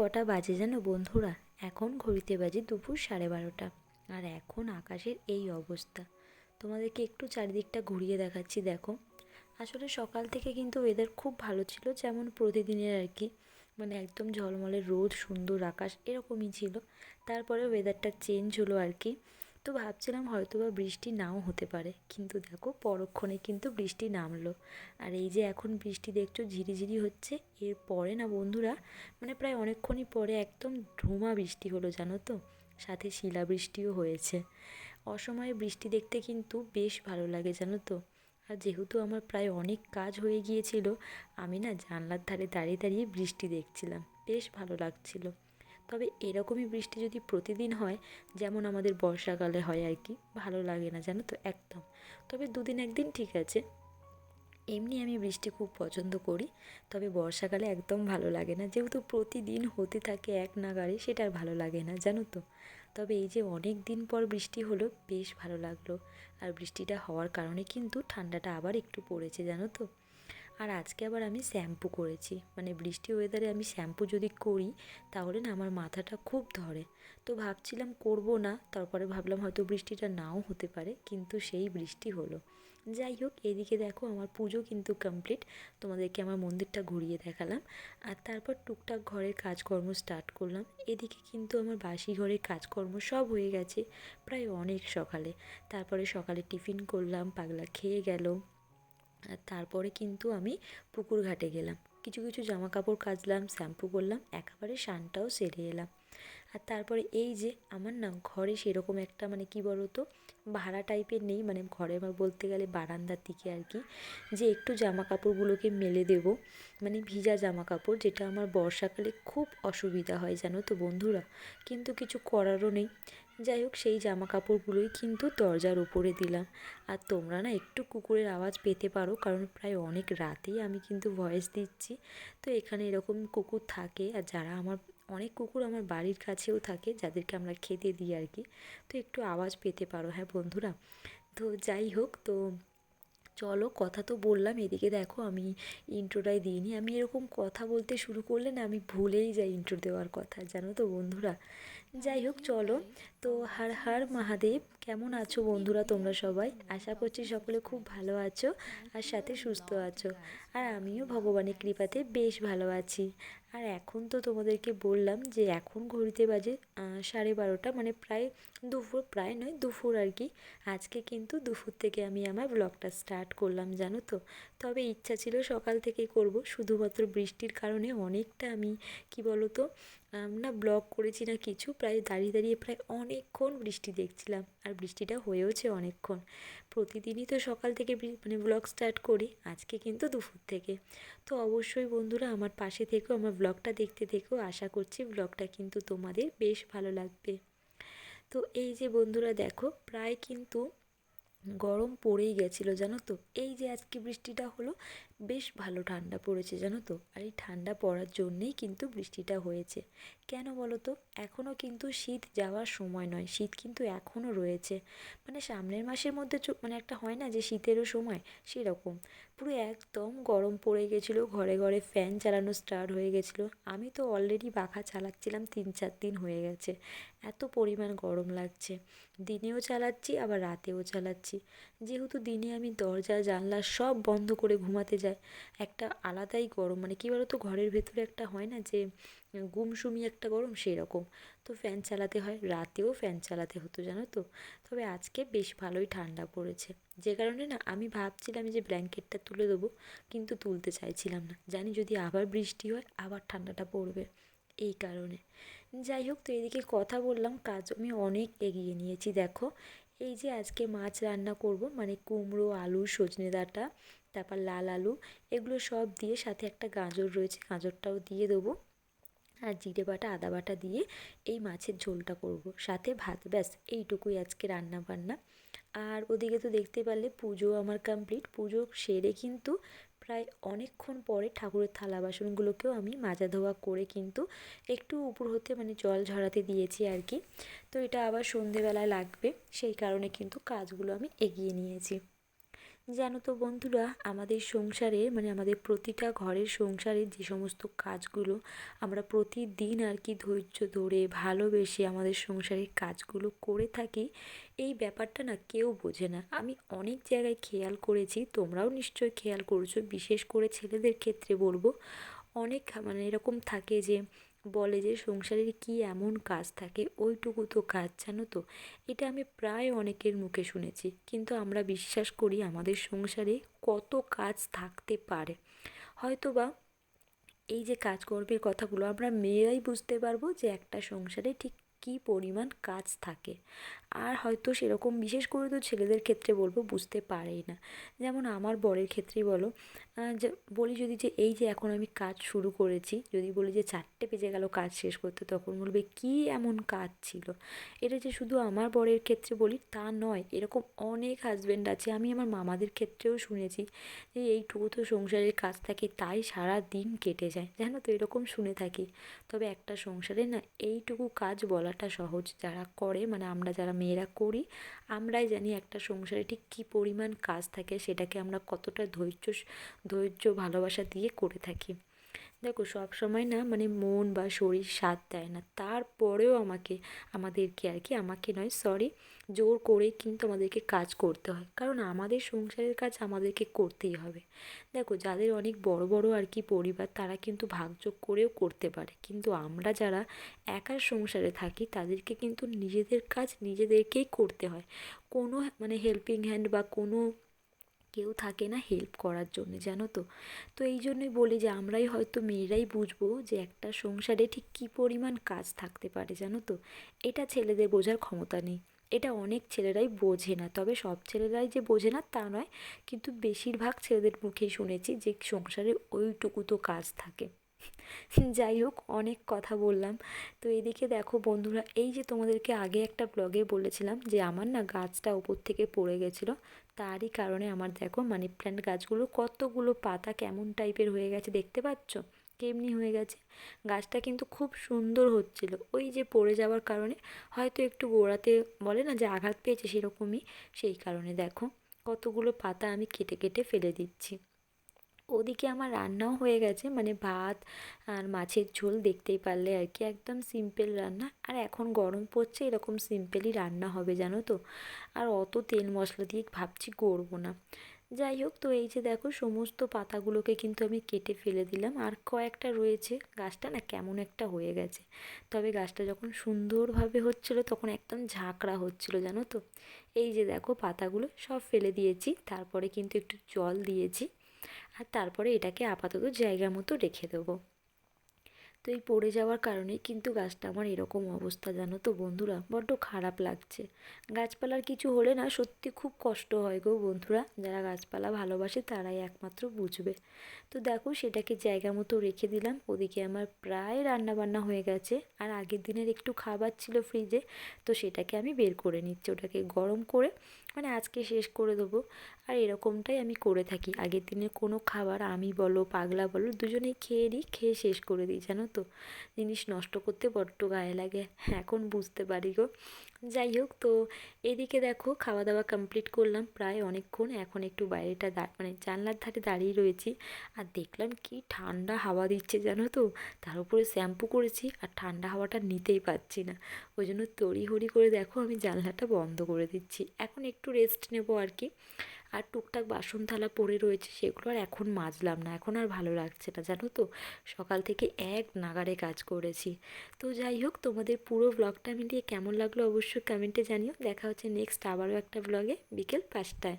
কটা বাজে যেন বন্ধুরা? এখন ঘড়িতে বাজে দুপুর সাড়ে বারোটা। আর এখন আকাশের এই অবস্থা। তোমাদেরকে একটু চারিদিকটা ঘুরিয়ে দেখাচ্ছি, দেখো। আসলে সকাল থেকে কিন্তু ওয়েদার খুব ভালো ছিল, যেমন প্রতিদিনের আর কি। মানে একদম ঝলমলে রোদ, সুন্দর আকাশ এরকমই ছিল। তারপরে ওয়েদারটা চেঞ্জ হলো আর কি। তো ভাবছিলাম হয়তো বা বৃষ্টি নাও হতে পারে। কিন্তু দেখো পরক্ষণে কিন্তু বৃষ্টি নামলো। আর এই যে এখন বৃষ্টি দেখছ ঝিরিঝিরি হচ্ছে, এর পরে না বন্ধুরা মানে প্রায় অনেকক্ষণই পরে একদম ধুমা বৃষ্টি হলো, জানো তো? সাথে শিলাবৃষ্টিও হয়েছে। অসময়ে বৃষ্টি দেখতে কিন্তু বেশ ভালো লাগে, জানো তো? আর যেহেতু আমার প্রায় অনেক কাজ হয়ে গিয়েছিল, আমি না জানলার ধারে দাঁড়িয়ে দাঁড়িয়ে বৃষ্টি দেখছিলাম। বেশ ভালো লাগছিল। তবে এরকমই বৃষ্টি যদি প্রতিদিন হয়, যেমন আমাদের বর্ষাকালে হয় আর কি, ভালো লাগে না জানো তো, একদম। তবে দুদিন একদিন ঠিক আছে। এমনি আমি বৃষ্টি খুব পছন্দ করি, তবে বর্ষাকালে একদম ভালো লাগে না। যেহেতু প্রতিদিন হতে থাকে এক নাগারে, সেটা আর ভালো লাগে না, জানো তো। তবে এই যে অনেক দিন পর বৃষ্টি হলো, বেশ ভালো লাগল। আর বৃষ্টিটা হওয়ার কারণে কিন্তু ঠান্ডাটা আবার একটু পড়েছে, জানো তো। আর আজকে আবার আমি শ্যাম্পু করেছি। মানে বৃষ্টি ওয়েদারে আমি শ্যাম্পু যদি করি, তাহলে না আমার মাথাটা খুব ধরে। তো ভাবছিলাম করব না, তারপরে ভাবলাম হয়তো বৃষ্টিটা নাও হতে পারে, কিন্তু সেই বৃষ্টি হলো। যাই হোক, এদিকে দেখো আমার পুজো কিন্তু কমপ্লিট তোমাদেরকে আমার মন্দিরটা ঘুরিয়ে দেখালাম। আর তারপর টুকটাক ঘরের কাজকর্ম স্টার্ট করলাম। এদিকে কিন্তু আমার বাসি ঘরের কাজকর্ম সব হয়ে গেছে, প্রায় অনেক সকালে। তারপরে সকালে টিফিন করলাম, পাগলা খেয়ে গেল। তারপরে কিন্তু আমি পুকুর ঘাটে গেলাম। কিছু কিছু জামা কাপড় কাচলাম, শ্যাম্পু করলাম, একেবারে শানটাও সেরে এলাম। আর তারপরে এই যে আমার না ঘরে সেরকম একটা মানে কি বলো তো ভাড়া টাইপের নেই। মানে ঘরে আমার বলতে গেলে বারান্দার দিকে আর কি, যে একটু জামা কাপড়গুলোকে মেলে দেব। মানে ভিজা জামা কাপড় যেটা আমার বর্ষাকালে খুব অসুবিধা হয়, জানো তো বন্ধুরা। কিন্তু কিছু করারও নেই। যাই হোক, সেই জামা কাপড়গুলোই কিন্তু দরজার উপরে দিলাম। আর তোমরা না একটু কুকুরের আওয়াজ পেতে পারো, কারণ প্রায় অনেক রাতেই আমি কিন্তু ভয়েস দিচ্ছি। তো এখানে এরকম কুকুর থাকে, আর যারা আমার অনেক কুকুর আমার বাড়ির কাছেও থাকে, যাদেরকে আমরা খেতে দিই আর কি। তো একটু আওয়াজ পেতে পারো হ্যাঁ বন্ধুরা? তো যাই হোক, তো চলো কথা তো বললাম, এদিকে দেখো আমি ইন্ট্রোটাই দিইনি। আমি এরকম কথা বলতে শুরু করলে না আমি ভুলেই যাই ইন্ট্রো দেওয়ার কথা, জানো তো বন্ধুরা? যাই হোক, চলো। তো হার হার মহাদেব, কেমন আছো বন্ধুরা তোমরা সবাই? আশা করছি সকলে খুব ভালো আছো আর সাথে সুস্থ আছো। আর আমিও ভগবানের কৃপাতে বেশ ভালো আছি। আর এখন তো তোমাদেরকে বললাম যে এখন ঘড়িতে বাজে সাড়ে বারোটা মানে প্রায় দুপুর, প্রায় নয়, দুপুর আর কি। আজকে কিন্তু দুপুর থেকে আমি আমার ব্লগটা স্টার্ট করলাম, জানো তো? তবে ইচ্ছা ছিল সকাল থেকেই করব, শুধুমাত্র বৃষ্টির কারণে অনেকটা আমি, কি বলো তো না ব্লগ করেছি না কিছু, প্রায় দাঁড়িয়ে দাঁড়িয়ে প্রায় অনেকক্ষণ বৃষ্টি দেখছিলাম, আর বৃষ্টিটা হয়েওছে অনেকক্ষণ। প্রতিদিনই তো সকাল থেকে মানে ব্লগ স্টার্ট করি, আজকে কিন্তু দুপুর থেকে। তো অবশ্যই বন্ধুরা আমার পাশে থেকেও আমার ব্লগটা দেখতে থেকেও আশা করছি ব্লগটা কিন্তু তোমাদের বেশ ভালো লাগবে। তো এই যে বন্ধুরা দেখো, প্রায় কিন্তু গরম পড়েই গেছিল, জানো তো? এই যে আজকে বৃষ্টিটা হলো, বেশ ভালো ঠান্ডা পড়েছে, জানো তো? আর এই ঠান্ডা পড়ার জন্যেই কিন্তু বৃষ্টিটা হয়েছে। কেন বলো তো? এখনও কিন্তু শীত যাওয়ার সময় নয়, শীত কিন্তু এখনও রয়েছে। মানে সামনের মাসের মধ্যে মানে একটা হয় না যে শীতেরও সময়? সেরকম। পুরো একদম গরম পড়ে গেছিল, ঘরে ঘরে ফ্যান চালানো স্টার্ট হয়ে গেছিল। আমি তো অলরেডি পাখা চালাচ্ছিলাম তিন, চার দিন হয়ে গেছে। এত পরিমাণ গরম লাগছে। দিনেও চালাচ্ছি, আবার রাতেও চালাচ্ছি। যেহেতু দিনে আমি দরজা, জানলা সব বন্ধ করে ঘুমাতে যাই, একটা আলাদাই গরম। মানে কী বলো তো ঘরের ভেতরে একটা হয় না যে গুমসুমি একটা গরম সেই রকম তো ফ্যান চালাতে হয়। রাতেও ফ্যান চালাতে হতো, জানো তো? তবে আজকে বেশ ভালোই ঠান্ডা পড়েছে। যে কারণে না, আমি ভাবছিলাম যে ব্ল্যাঙ্কেটটা তুলে দেবো, কিন্তু তুলতে চাইছিলাম না। জানি যদি আবার বৃষ্টি হয়, আবার ঠান্ডাটা পড়বে। এই কারণে। যাই হোক, তো এদিকে কথা বললাম, কাজ আমি অনেক এগিয়ে নিয়েছি, দেখো। এই যে আজকে মাছ রান্না করব মানে কুমড়ো, আলু, সজনে ডাঁটা, তারপর লাল আলু, এগুলো সব দিয়ে সাথে একটা গাজর রয়েছে, গাজরটাও দিয়ে দেবো। আর জিরে বাটা, আদা বাটা দিয়ে এই মাছের ঝোলটা করব। সাথে ভাত, ব্যাস, এইটুকুই আজকে রান্না বান্না। আর ওদিকে তো দেখতে পারলে পুজো আমার কমপ্লিট পুজো সেরে কিন্তু প্রায় অনেকক্ষণ পরে ঠাকুরের থালা বাসনগুলোকেও আমি মাজা ধোয়া করে কিন্তু একটু উপর হতে মানে জল ঝরাতে দিয়েছি আর কি। তো এটা আবার সন্ধেবেলায় লাগবে। সেই কারণে কিন্তু কাজগুলো আমি এগিয়ে নিয়েছি। জানো তো বন্ধুরা, আমাদের সংসারে মানে আমাদের প্রতিটা ঘরের সংসারে যে সমস্ত কাজগুলো আমরা প্রতিদিন আর কি ধৈর্য ধরে, ভালোবেসে আমাদের সংসারের কাজগুলো করে থাকি, এই ব্যাপারটা না কেউ বোঝে না। আমি অনেক জায়গায় খেয়াল করেছি, তোমরাও নিশ্চয়ই খেয়াল করেছ, বিশেষ করে ছেলেদের ক্ষেত্রে বলব। অনেক মানে এরকম থাকে যে বলে যে সংসারের কি এমন কাজ থাকে, ওইটুকু তো কাজ, জানো তো? এটা আমি প্রায় অনেকের মুখে শুনেছি। কিন্তু আমরা বিশ্বাস করি আমাদের সংসারে কত কাজ থাকতে পারে। হয়তো বা এই যে কাজকর্মের কথাগুলো আমরা মেয়েরাই বুঝতে পারব যে একটা সংসারে ঠিক কী পরিমাণ কাজ থাকে। আর হয়তো সেরকম বিশেষ করে তো ছেলেদের ক্ষেত্রে বলব বুঝতে পারেই না। যেমন আমার বরের ক্ষেত্রেই বলো যে, বলি যদি যে, এই যে এখন আমি কাজ শুরু করেছি, যদি বলি যে চারটে বেজে গেল কাজ শেষ করতে, তখন বলবে কী এমন কাজ ছিল? এটা যে শুধু আমার বরের ক্ষেত্রে বলি তা নয়, এরকম অনেক হাজব্যান্ড আছে, আমি আমার মামাদের ক্ষেত্রেও শুনেছি যে এইটুকু তো সংসারের কাজ থাকে, তাই সারা দিন কেটে যায়। জানো তো এরকম শুনে থাকি। তবে একটা সংসারে না এইটুকু কাজ বলাটা সহজ যারা করে মানে আমরা যারা মেয়েরা করি, আমরাই জানি একটা সংসারে ঠিক কী পরিমাণ কাজ থাকে, সেটাকে আমরা কতটা ধৈর্য ধৈর্য, ভালোবাসা দিয়ে করে থাকি। দেখো সব সময় না মানে মন বা শরীর সাথ দেয় না। তারপরেও আমাকে, আমাদেরকে আর কি, আমাকে নয় সরি জোর করেই কিন্তু আমাদেরকে কাজ করতে হয়। কারণ আমাদের সংসারের কাজ আমাদেরকে করতেই হবে। দেখো, যাদের অনেক বড় বড় আর কি পরিবার, তারা কিন্তু ভাগযোগ করেও করতে পারে। কিন্তু আমরা যারা একার সংসারে থাকি, তাদেরকে কিন্তু নিজেদের কাজ নিজেদেরকেই করতে হয়। কোনো মানে হেল্পিং হ্যান্ড বা কোনো কেউ থাকে না হেল্প করার জন্য, জানো তো? তো এই জন্যই বলি যে আমরাই হয়তো মেয়েরাই বুঝব যে একটা সংসারে ঠিক কী পরিমাণ কাজ থাকতে পারে, জানো তো? এটা ছেলেদের বোঝার ক্ষমতা নেই। এটা অনেক ছেলেরাই বোঝে না, তবে সব ছেলেরাই যে বোঝে না তা নয়, কিন্তু বেশিরভাগ ছেলেদের মুখেই শুনেছি যে সংসারে ওইটুকু তো কাজ থাকে। যাই হোক অনেক কথা বললাম। তো এদিকে দেখো বন্ধুরা, এই যে তোমাদেরকে আগে একটা ব্লগে বলেছিলাম যে, আমার না গাছটা ওপর থেকে পড়ে গেছিল। তারই কারণে আমার দেখো মানি প্ল্যান্ট গাছগুলো কতগুলো পাতা কেমন টাইপের হয়ে গেছে দেখতে পাচ্ছ? কেমনি হয়ে গেছে? গাছটা কিন্তু খুব সুন্দর হচ্ছিল। ওই যে পড়ে যাওয়ার কারণে হয়তো একটু গোড়াতে বলে না যে আঘাত পেয়েছে সেরকমই, সেই কারণে দেখো কতগুলো পাতা আমি কেটে কেটে ফেলে দিচ্ছি। ওদিকে আমার রান্নাও হয়ে গেছে। মানে ভাত আর মাছের ঝোল দেখতেই পারলে আর কি। একদম সিম্পল রান্না। আর এখন গরম পড়ছে, এরকম সিম্পলই রান্না হবে, জানো তো? আর অত তেল মশলা দিয়ে ভাবছি করব না। যাই হোক, তো এই যে দেখো, সমস্ত পাতাগুলোকে কিন্তু আমি কেটে ফেলে দিলাম। আর কয়েকটা রয়েছে, গাছটা না কেমন একটা হয়ে গেছে। তবে গাছটা যখন সুন্দরভাবে হচ্ছিল, তখন একদম ঝাঁকড়া হচ্ছিল, জানো তো? এই যে দেখো, পাতাগুলো সব ফেলে দিয়েছি। তারপরে কিন্তু একটু জল দিয়েছি। আর তারপরে এটাকে আপাতত জায়গা মতো রেখে দেবো। তো এই পড়ে যাওয়ার কারণে কিন্তু গাছটা আমার এরকম অবস্থা, জানো তো বন্ধুরা? বড্ড খারাপ লাগছে। গাছপালার কিছু হলে না সত্যি খুব কষ্ট হয় গো বন্ধুরা। যারা গাছপালা ভালোবাসে তারাই একমাত্র বুঝবে। তো দেখো সেটাকে জায়গা মতো রেখে দিলাম। ওদিকে আমার প্রায় রান্না বান্না হয়ে গেছে। আর আগের দিনের একটু খাবার ছিল ফ্রিজে তো সেটাকে আমি বের করে নিচ্ছি। ওটাকে গরম করে মানে আজকে শেষ করে দেবো। আর এরকমটাই আমি করে থাকি। আগের দিনের কোনো খাবার আমি বলো, পাগলা বলো, দুজনেই খেয়ে নিই, খেয়ে শেষ করে দিই, জানো তো? জিনিস নষ্ট করতে বড্ড গায়ে লাগে। এখন বুঝতে পারি গো। যাই হোক, তো এদিকে দেখো খাওয়া দাওয়া কমপ্লিট করলাম প্রায় অনেকক্ষণ। এখন একটু বাইরেটা মানে জানলার ধারে দাঁড়িয়ে রয়েছি। আর দেখলাম কি ঠান্ডা হাওয়া দিচ্ছে, জানো তো? তার উপরে শ্যাম্পু করেছি আর ঠান্ডা হাওয়াটা নিতেই পারছি না। ওই জন্য তড়িহড়ি করে দেখো, আমি জানলাটা বন্ধ করে দিচ্ছি। এখন একটু রেস্ট নেব আর কি আর টুকটাক বাসন থালা পড়ে রয়েছে, সেগুলো আর এখন মাজলাম না, এখন আর ভালো লাগছে না, জানো তো? সকাল থেকে এক নাগারে কাজ করেছি। তো যাই হোক, তোমাদের পুরো ব্লগটা মিলিয়ে কেমন লাগল অবশ্যই কমেন্টে জানিও। দেখা হচ্ছে নেক্সট আবারও একটা ব্লগে বিকেল পাঁচটায়।